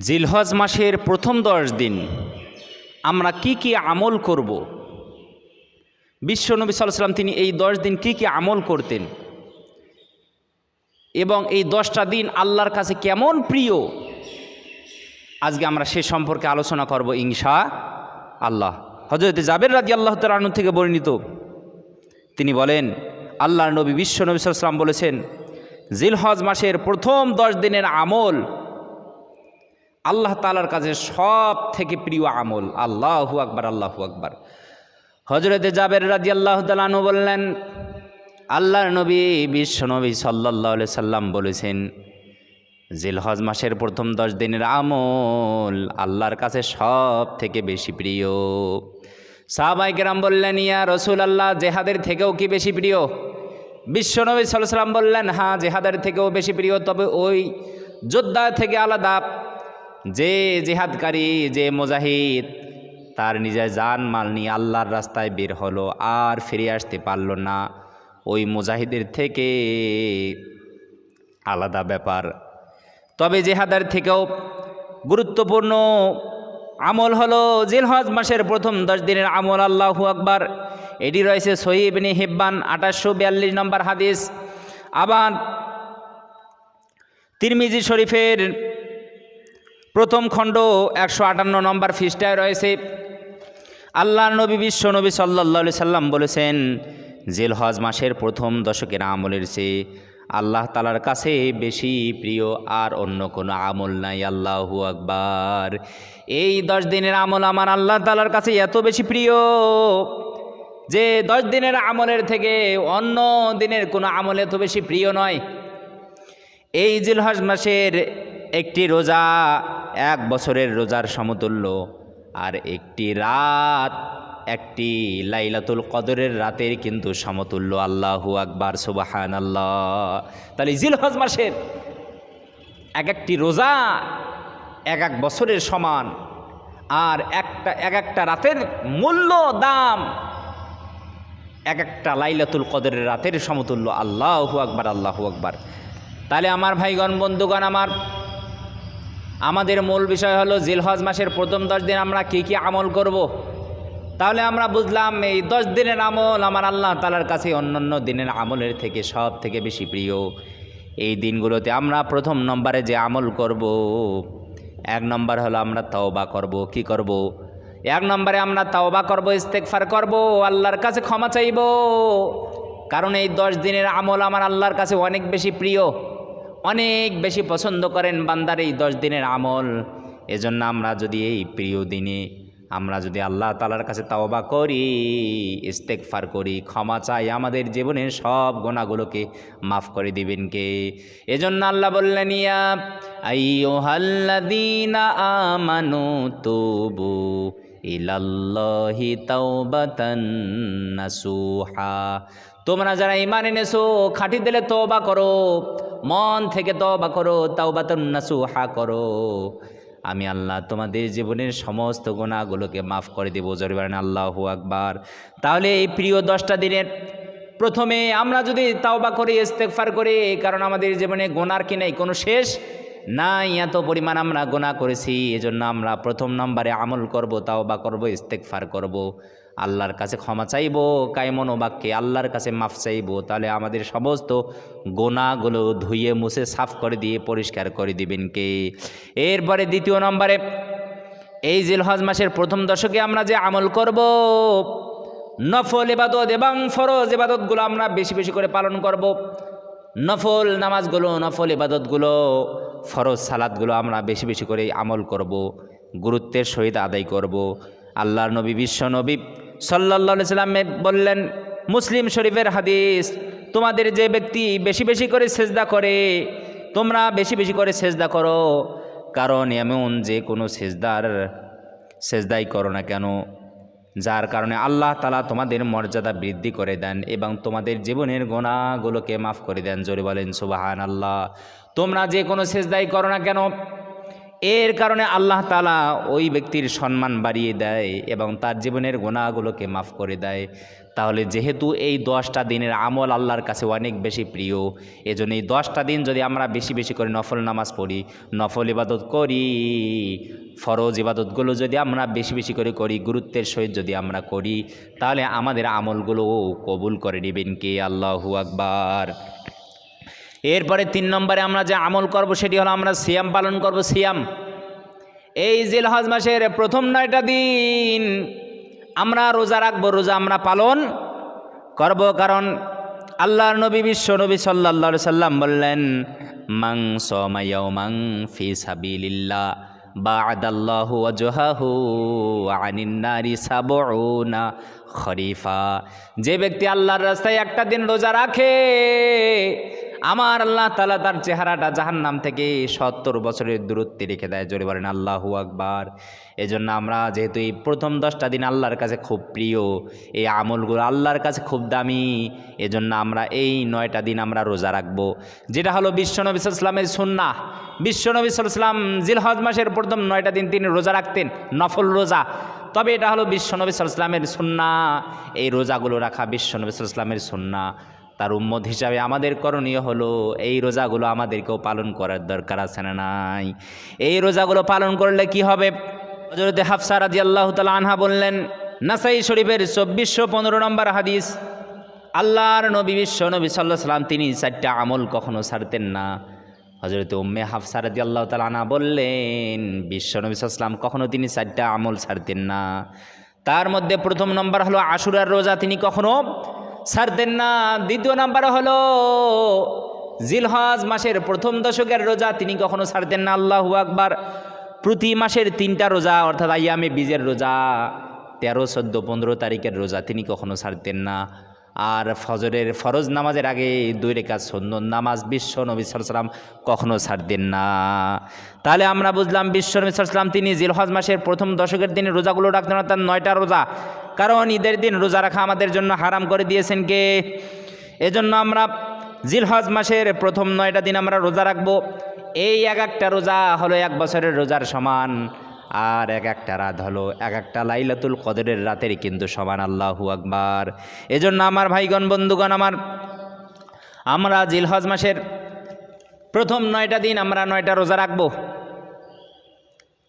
জিলহজ মাসের প্রথম দশ দিন আমরা কি কি আমল করব? বিশ্ব নবী সাল্লাম তিনি এই দশ দিন কি কি আমল করতেন? এবং এই দশটা দিন আল্লাহর কাছে কেমন প্রিয়? আজকে আমরা সে সম্পর্কে আলোচনা করব ইংসা আল্লাহ হজরত জাবের রাজি আল্লাহ তালু থেকে বর্ণিত। তিনি বলেন, আল্লাহর নবী বিশ্ব নবী সাল্লাম বলেছেন, জিলহজ মাসের প্রথম দশ দিনের আমল আল্লাহ তালার কাছে সব থেকে প্রিয় আমল। আল্লাহু আকবার আল্লাহু আকবার। হজরতে জাবের রাজি আল্লাহ তালানু বললেন, আল্লাহর নবী, বিশ্ব নবী সাল্লাহ সাল্লাম বলেছেন, জিলহজ মাসের প্রথম দশ দিনের আমল আল্লাহর কাছে সব থেকে বেশি প্রিয়। সাহাবাই কেরাম বললেন, ইয়া রসুল আল্লাহ জেহাদের থেকেও কি বেশি প্রিয়? বিশ্বনবী সাল্লাম বললেন হ্যাঁ জেহাদের থেকেও বেশি প্রিয়, তবে ওই যোদ্ধা থেকে আলাদা যে জেহাদকারী, যে মুজাহিদ, তার নিজের জান মাল নিয়ে আল্লাহর রাস্তায় বের হলো, আর ফিরে আসতে পারল না। ওই মুজাহিদের থেকে আলাদা ব্যাপার। তবে জেহাদার থেকেও গুরুত্বপূর্ণ আমল হলো জিলহজ মাসের প্রথম দশ দিনের আমল, আল্লাহু আকবার। এটি রয়েছে সহিবিনী হিব্বান আঠাশশো বিয়াল্লিশ নম্বর হাদিস। আবার তিরমিজি শরীফের প্রথম খণ্ড একশো আটান্ন নম্বর ফিস্টায় রয়েছে। আল্লাহ নবী বিশ্ব নবী সাল্লা সাল্লাম বলেছেন জিলহজ মাসের প্রথম দশকের আমলের চেয়ে আল্লাহ তালার কাছে বেশি প্রিয় আর অন্য কোনো আমল নাই। আল্লাহু আকবার। এই দশ দিনের আমল আমার আল্লাহ তালার কাছে এত বেশি প্রিয় যে দশ দিনের আমলের থেকে অন্য দিনের কোনো আমল এত বেশি প্রিয় নয়। এই জিলহজ মাসের একটি রোজা এক বছরের রোজার সমতুল্য। আর একটি রাত, একটি লাইলাতুল কদরের রাতের কিন্তু সমতুল্য। আল্লাহু আকবার সুবাহান আল্লাহ তাহলে জিলহজ মাসের এক একটি রোজা এক এক বছরের সমান। আর একটা, এক একটা রাতের মূল্য দাম এক একটা লাইলাতুল কদরের রাতের সমতুল্য। আল্লাহু আকবার আল্লাহু আকবার। তাহলে আমার ভাইগণ, বন্ধুগণ, আমার আমাদের মূল বিষয় হলো জিলহজ মাসের প্রথম দশ দিন আমরা কি কি আমল করব। তাহলে আমরা বুঝলাম এই দশ দিনের আমল আমার আল্লাহ তালার কাছে অন্যান্য দিনের আমলের থেকে সব থেকে বেশি প্রিয় এই দিনগুলোতে আমরা প্রথম নম্বরে যে আমল করব। এক নম্বর হলো আমরা তওবা করব কি করব। এক নম্বরে আমরা তাওবা করব ইস্তেকফার করব, আল্লাহর কাছে ক্ষমা চাইব কারণ এই দশ দিনের আমল আমার আল্লাহর কাছে অনেক বেশি প্রিয় অনেক বেশি পছন্দ করেন বান্দার এই দশ দিনের আমল। এজন্য আমরা যদি এই প্রিয় দিনে আমরা যদি আল্লাহ তালার কাছে তাওবা করি ইস্তেকফার করি, ক্ষমা চাই, আমাদের জীবনের সব গোনাগুলোকে মাফ করে দিবেন কে? এজন্য আল্লাহ বললেন আমানু তুবু ইলাল্লাহি তোমরা যারা ইমান এনেছো, খাঁটি দিলে তওবা করো। মন থেকে তওবা করো, তাওবাতান নাসুহা করো। আমি আল্লাহ তোমাদের জীবনের সমস্ত গুণাগুলোকে মাফ করে দেবো জরিবান আল্লাহু আকবার। তাহলে এই প্রিয় দশটা দিনের প্রথমে আমরা যদি তাওবা করি ইস্তেকফার করি, কারণ আমাদের জীবনে গোনার কি নাই, কোনো শেষ নাই, এত পরিমাণ আমরা গোনা করেছি, এজন্য আমরা প্রথম নম্বরে আমল করব, তাওবা করব ইস্তেকফার করব। আল্লাহর কাছে ক্ষমা চাইব, কায়মন বাক্যে আল্লাহর কাছে মাফ চাইব, তাহলে আমাদের সমস্ত গোনাগুলো ধুয়ে, মুছে, সাফ করে দিয়ে, পরিষ্কার করে দিবেন কে? এরপরে দ্বিতীয় নম্বরে, এই জিলহজ মাসের প্রথম দশকে আমরা যে আমল করব, নফল এবাদত এবং ফরজ এবাদতগুলো আমরা বেশি বেশি করে পালন করব। নফল নামাজগুলো, নফল ইবাদতগুলো, ফরজ সালাদগুলো আমরা বেশি বেশি করে আমল করব, গুরুত্বের সহিত আদায় করব। আল্লাহর নবী, বিশ্ব নবী সাল্লা সাল্লামে বললেন, মুসলিম শরীফের হাদিস, তোমাদের যে ব্যক্তি বেশি বেশি করে সেজদা করে, তোমরা বেশি বেশি করে সেজদা করো। কারণ এমন যে কোনো সেজদার সেজদাই করো না কেন? যার কারণে আল্লাহ তালা তোমাদের মর্যাদা বৃদ্ধি করে দেন এবং তোমাদের জীবনের গোনাগুলোকে মাফ করে দেন। জোরে বলেন সুবাহান আল্লাহ তোমরা যে কোনো সেজদাই করো না কেন? এর কারণে আল্লাহ তালা ওই ব্যক্তির সম্মান বাড়িয়ে দেয় এবং তার জীবনের গোনাগুলোকে মাফ করে দেয়। তাহলে যেহেতু এই দশটা দিনের আমল আল্লাহর কাছে অনেক বেশি প্রিয়, এজন্য এই দশটা দিন যদি আমরা বেশি বেশি করে নফল নামাজ পড়ি, নফল ইবাদত করি, ফরজ ইবাদতগুলো যদি আমরা বেশি বেশি করে করি, গুরুত্বের সহিত যদি আমরা করি, তাহলে আমাদের আমলগুলো কবুল করে নেবেন কে? আল্লাহু আকবার। এরপরে তিন নম্বরে আমরা যে আমল করব সেটি হলো আমরা সিয়াম পালন করব, সিয়াম। এই জিলহজ মাসের প্রথম নয়টা দিন আমরা রোজা রাখব, রোজা আমরা পালন করব কারণ আল্লাহর নবী, বিশ্ব নবী সাল্লা সাল্লাম বললেন মাং সমাইয়াও মাং ফি সাবিলিল্লাহ, বাদাল্লাহু ওয়াজহাহু আনিন নারি সাবউনা খরিফা। যে ব্যক্তি আল্লাহর রাস্তায় একটা দিন রোজা রাখে আমার আল্লাহ তালা তার চেহারাটা জাহান্নাম থেকে সত্তর বছরের দূরত্বে রেখে দেয়। জোরে বলেন, আল্লাহু আকবার। এজন্য আমরা যেহেতু এই প্রথম দশটা দিন আল্লাহর কাছে খুব প্রিয়, এই আমলগুলো আল্লাহর কাছে খুব দামি, এজন্য আমরা এই নয়টা দিন আমরা রোজা রাখব। যেটা হলো বিশ্বনবী ইসলামের সুন্না বিশ্বনবী সাল্লাম জিলহজ মাসের প্রথম নয়টা দিন তিনি রোজা রাখতেন, নফল রোজা। তবে এটা হলো বিশ্বনবী সাল্লামের সুন্না এই রোজাগুলো রাখা বিশ্বনবী সাল্লামের সুন্না তার উম্মত হিসাবে আমাদের করণীয় হলো, এই রোজাগুলো আমাদেরকেও পালন করার দরকার আছে না নাই? এই রোজাগুলো পালন করলে কি হবে? হজরতে হাফসা রাজি আল্লাহ তালা আনহা বললেন, নাসাই শরীফের চব্বিশশো পনেরো নম্বর হাদিস, আল্লাহর নবী, বিশ্ব নবী সাল্লাহ সাল্লাম তিনি চারটা আমল কখনো ছাড়তেন না। হজরত উম্মে হাফসা রাজি আল্লাহ তালা আনহা বললেন, বিশ্ব নবী সাল্লাম কখনো তিনি চারটা আমল ছাড়তেন না। তার মধ্যে প্রথম নম্বর হলো আশুরার রোজা, তিনি কখনো ছাড়তেন না। দ্বিতীয় নাম্বার হলো, জিলহজ মাসের প্রথম দশকের রোজা তিনি কখনো ছাড়তেন না, আল্লাহু আকবার। প্রতি মাসের তিনটা রোজা, অর্থাৎ আইয়ামে বীজের রোজা, তেরো, চোদ্দ, পনেরো তারিখের রোজা তিনি কখনো ছাড়তেন না। আর ফজরের ফরজ নামাজের আগে দুই রেখা সন্ন্যন নামাজ বিশ্ব নবী সাল্লাম কখনো ছাড়তেন না। তাহলে আমরা বুঝলাম বিশ্ব নবী সাল্লাম তিনি জিলহজ মাসের প্রথম দশকের দিনে রোজাগুলো রাখতেন তার নয়টা রোজা। কারণ ঈদের দিন রোজা রাখা আমাদের জন্য হারাম করে দিয়েছেন কে? এজন্য আমরা জিলহজ মাসের প্রথম নয়টা দিন আমরা রোজা রাখব। এই এক একটা রোজা হলো এক বছরের রোজার সমান। আর এক একটা রাত হলো, এক একটা লাইলাতুল কদরের রাতের কিন্তু সমান আল্লাহু আকবার এজন্য আমার ভাইগণ, বন্ধুগণ, আমার, আমরা জিলহজ মাসের প্রথম নয়টা দিন আমরা নয়টা রোজা রাখব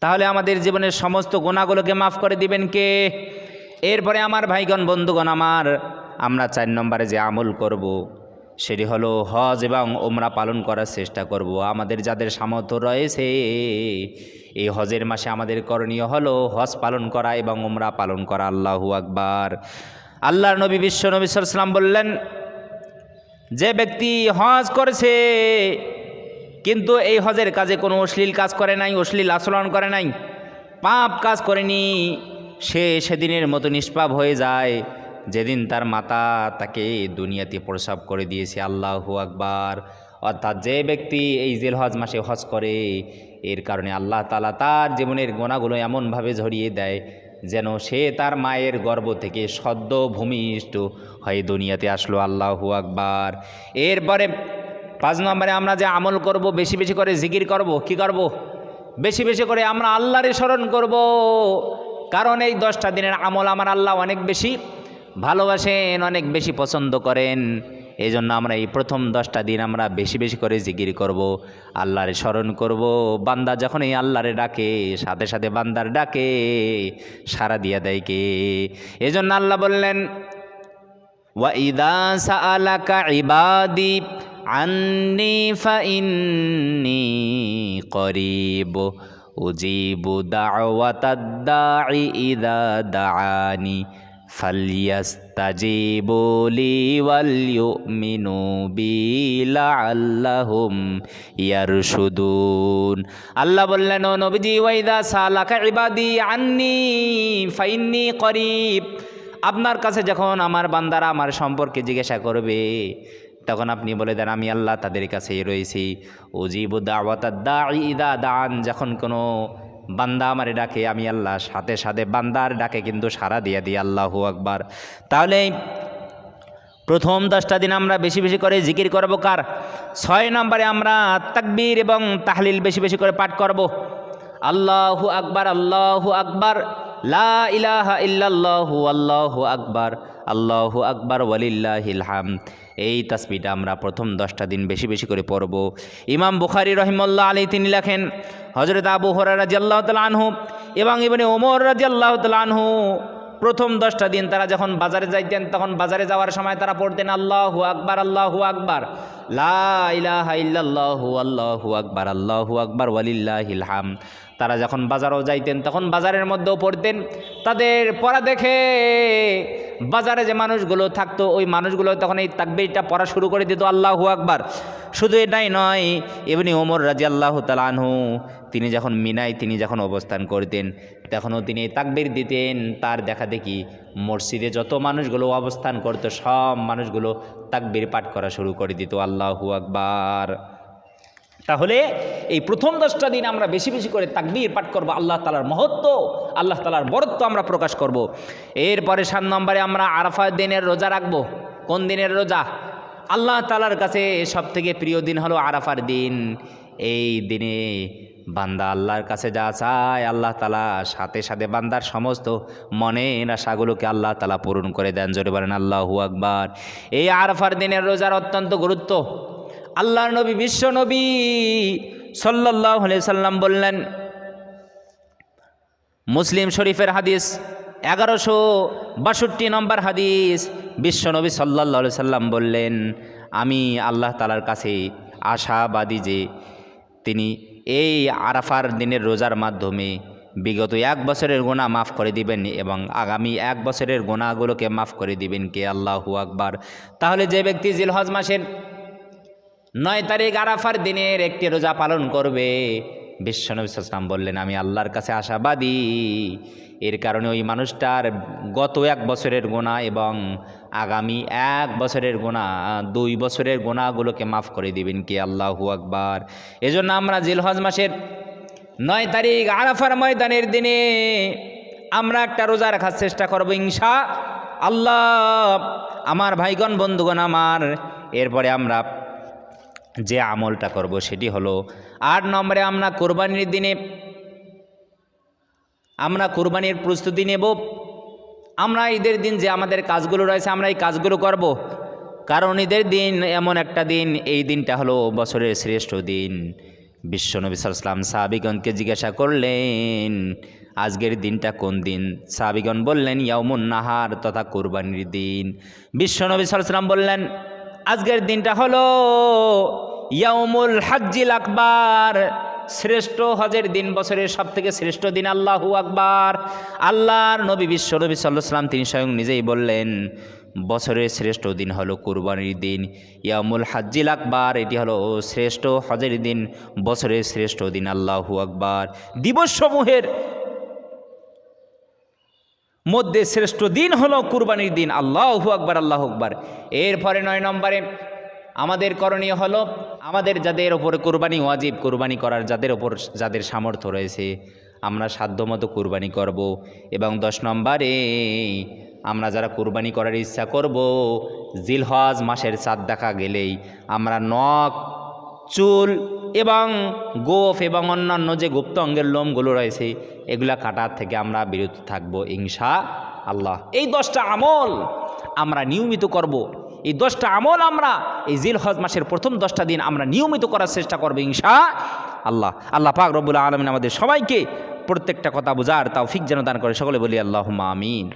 তাহলে আমাদের জীবনের সমস্ত গোনাগুলোকে মাফ করে দিবেন কে এরপরে আমার ভাইগণ, বন্ধুগণ, আমার, আমরা চার নম্বরে যে আমল করব। সেটি হলো হজ এবং ওমরা পালন করার চেষ্টা করব। আমাদের যাদের সামর্থ্য রয়েছে, এই হজের মাসে আমাদের করণীয় হলো হজ পালন করা এবং ওমরা পালন করা। আল্লাহু আকবার। আল্লাহর নবী বিশ্ব নবী সাল্লাম বললেন, যে ব্যক্তি হজ করেছে, কিন্তু এই হজের কাজে কোনো অশ্লীল কাজ করে নাই, অশ্লীল আচরণ করে নাই, পাপ কাজ করেনি, সে সেদিনের মতো নিষ্পাপ হয়ে যায়। যেদিন তার মাতা তাকে দুনিয়াতে প্রসাব করে দিয়েছে, আল্লাহু আকবার। অর্থাৎ যে ব্যক্তি এই জেল হজ মাসে হজ করে, এর কারণে আল্লাহ তালা তার জীবনের গোনাগুলো এমনভাবে ঝরিয়ে দেয় যেন সে তার মায়ের গর্ভ থেকে সদ্য ভূমিষ্ঠ হয়ে দুনিয়াতে আসলো, আল্লাহু আকবার। এরপরে পাঁচ নম্বরে আমরা যে আমল করব, বেশি বেশি করে জিকির করব, কি করব? বেশি বেশি করে আমরা আল্লাহরে স্মরণ করব। কারণ এই দশটা দিনের আমল আমার আল্লাহ অনেক বেশি। ভালোবাসেন, অনেক বেশি পছন্দ করেন। এই জন্য আমরা এই প্রথম দশটা দিন আমরা বেশি বেশি করে জিগির করব, আল্লাহরে স্মরণ করব। বান্দা যখন এই আল্লাহরে ডাকে, সাথে সাথে বান্দার ডাকে সারা দিয়া দেয় কে? জন্য আল্লাহ বললেন ওয়াইদা করিব فليستجيبوا لي وليؤمنوا بي لعلهم يرشدون আল্লাহ বললেন ও নবীজি ওয়াইদা সালাকা ইবাদি আন্নি ফাইন্নি করিব আপনার কাছে যখন আমার বান্দারা আমার সম্পর্কে জিজ্ঞাসা করবে তখন আপনি বলে দেন আমি আল্লাহ তাদের কাছেই রয়েছি উজিব দাওয়াত দা ইদা দান যখন কোনো বান্দা আমারে ডাকে, আমি আল্লাহ, সাথে সাথে বান্দার ডাকে কিন্তু সারা দিয়ে দিই, আল্লাহু আকবার। তাহলে প্রথম দশটা দিন আমরা বেশি বেশি করে জিকির করব কার? ছয় নম্বরে আমরা তাকবীর এবং তাহলিল বেশি বেশি করে পাঠ করব। আল্লাহু আকবার আল্লাহু আকবার, লা ইলাহা ইল্লাল্লাহু, আল্লাহু আকবার আল্লাহু আকবার, ওয়ালিল্লাহিল হামদ। এই তাসবিটা আমরা প্রথম দশটা দিন বেশি বেশি করে পড়ব। ইমাম বুখারি রহিমল্লাহ আলী তিনি লেখেন হজরত আবু হরা রাজি আল্লাহ আনহু এবং ইবনে ওমর রাজি আল্লাহ আনহু প্রথম দশটা দিন তারা যখন বাজারে যাইতেন, তখন বাজারে যাওয়ার সময় তারা পড়তেন, আল্লাহ আল্লাহু আকবার। আল্লাহু আকবার ইল্লাল্লাহু, আল্লাহু আকবার আল্লাহু আকবার, ওয়ালিল্লাহিল হাম তারা যখন বাজারও যাইতেন, তখন বাজারের মধ্যেও পড়তেন। তাদের পড়া দেখে বাজারে যে মানুষগুলো থাকতো, ওই মানুষগুলো তখন এই তাকবিরটা পড়া শুরু করে দিত, আল্লাহু আকবার। শুধু এটাই নয় এমনি ওমর রাজি আল্লাহ তালানহু তিনি যখন মিনায় তিনি যখন অবস্থান করতেন, তখনও তিনি তাকবির দিতেন। তার দেখা দেখি মসজিদে যত মানুষগুলো অবস্থান করতো, সব মানুষগুলো তাকবির পাঠ করা শুরু করে দিত, আল্লাহু আকবার। তাহলে এই প্রথম দশটা দিন আমরা বেশি বেশি করে তাকবীর পাঠ করব, আল্লাহ তালার মহত্ব, আল্লাহ তালার বরত্ব আমরা প্রকাশ করব। এরপরে সাত নম্বরে আমরা আরাফার দিনের রোজা রাখব। কোন দিনের রোজা? আল্লাহ তালার কাছে সব থেকে প্রিয় দিন হলো আরাফার দিন। এই দিনে বান্দা আল্লাহর কাছে যা চায়, আল্লাহ তালা সাথে সাথে বান্দার সমস্ত মনের আশাগুলোকে আল্লাহ তালা পূরণ করে দেন। জোরে বলেন, আল্লাহু আকবার। এই আরফার দিনের রোজার অত্যন্ত গুরুত্ব। আল্লাহর নবী, বিশ্ব নবী সাল্লাহ সাল্লাম বললেন, মুসলিম শরীফের হাদিস এগারোশো বাষট্টি নম্বর হাদিস বিশ্বনবী সাল্লাহ সাল্লাম বললেন, আমি আল্লাহ তালার কাছে আশাবাদী যে তিনি এই আরাফার দিনের রোজার মাধ্যমে বিগত এক বছরের গোনা মাফ করে দিবেন এবং আগামী এক বছরের গোনাগুলোকে মাফ করে দিবেন কে? আল্লাহু আকবার। তাহলে যে ব্যক্তি জিলহজ মাসের নয় তারিখ আরাফার দিনের একটি রোজা পালন করবে। বিশ্বনবী সাল্লাম বললেন, আমি আল্লাহর কাছে আশাবাদী। এর কারণে ওই মানুষটার গত এক বছরের গোনা এবং আগামী এক বছরের গোনা দুই বছরের গোনাগুলোকে মাফ করে দিবেন কি? আল্লাহু আকবার। এজন্য আমরা জিলহজ মাসের নয় তারিখ আরাফার ময়দানের দিনে আমরা একটা রোজা রাখার চেষ্টা করব, ইনশা আল্লাহ। আমার ভাইগণ, বন্ধুগণ আমার, এরপরে আমরা যে আমলটা করব সেটি হলো, আট নম্বরে আমরা কোরবানির দিনে, আমরা কোরবানির প্রস্তুতি নেব। আমরা ঈদের দিন যে আমাদের কাজগুলো রয়েছে, আমরা এই কাজগুলো করব। কারণ ঈদের দিন এমন একটা দিন, এই দিনটা হলো বছরের শ্রেষ্ঠ দিন। বিশ্বনবী সাল্লাম সাহাবিগণকে জিজ্ঞাসা করলেন, আজকের দিনটা কোন দিন? সাহাবিগণ বললেন ইয়ামুন নাহার তথা কোরবানির দিন। বিশ্বনবী সাল্লাম বললেন আজকের দিনটা হলো ইয়ামুল হাজ্জিল আকবার, শ্রেষ্ঠ হজের দিন, বছরের সব থেকে শ্রেষ্ঠ দিন, আল্লাহু আকবার। আল্লাহর নবী, বিশ্ব নবী সাল্লাম তিনি স্বয়ং নিজেই বললেন, বছরের শ্রেষ্ঠ দিন হলো কুরবানির দিন ইয়ামুল হাজ্জিল আকবার, এটি হলো শ্রেষ্ঠ হজের দিন, বছরের শ্রেষ্ঠ দিন, আল্লাহু আকবার। দিবসসমূহের মধ্যে শ্রেষ্ঠ দিন হলো কুরবানির দিন। আল্লাহু আকবার, আল্লাহ আকবার। এরপরে নয় নম্বরে আমাদের করণীয় হলো আমাদের যাদের ওপর কোরবানি ওয়াজিব, কোরবানি করার যাদের ওপর যাদের সামর্থ্য রয়েছে, আমরা সাধ্যমতো কোরবানি করব। এবং দশ নম্বরে আমরা যারা কোরবানি করার ইচ্ছা করব, জিলহজ মাসের চাঁদ দেখা গেলেই আমরা নখ চুল এবং গোফ এবং অন্যান্য যে গুপ্ত অঙ্গের লোমগুলো রয়েছে, এগুলা কাটার থেকে আমরা বিরত থাকব ইনশা আল্লাহ এই দশটা আমল আমরা নিয়মিত করব। এই দশটা আমল আমরা এই জিল হজ মাসের প্রথম দশটা দিন আমরা নিয়মিত করার চেষ্টা করব ইনশা আল্লাহ আল্লাহ পাক রব্বুল আলমিন আমাদের সবাইকে প্রত্যেকটা কথা বোঝার তাও ফিক যেন দান করে। সকলে বলি আল্লাহ আমিন।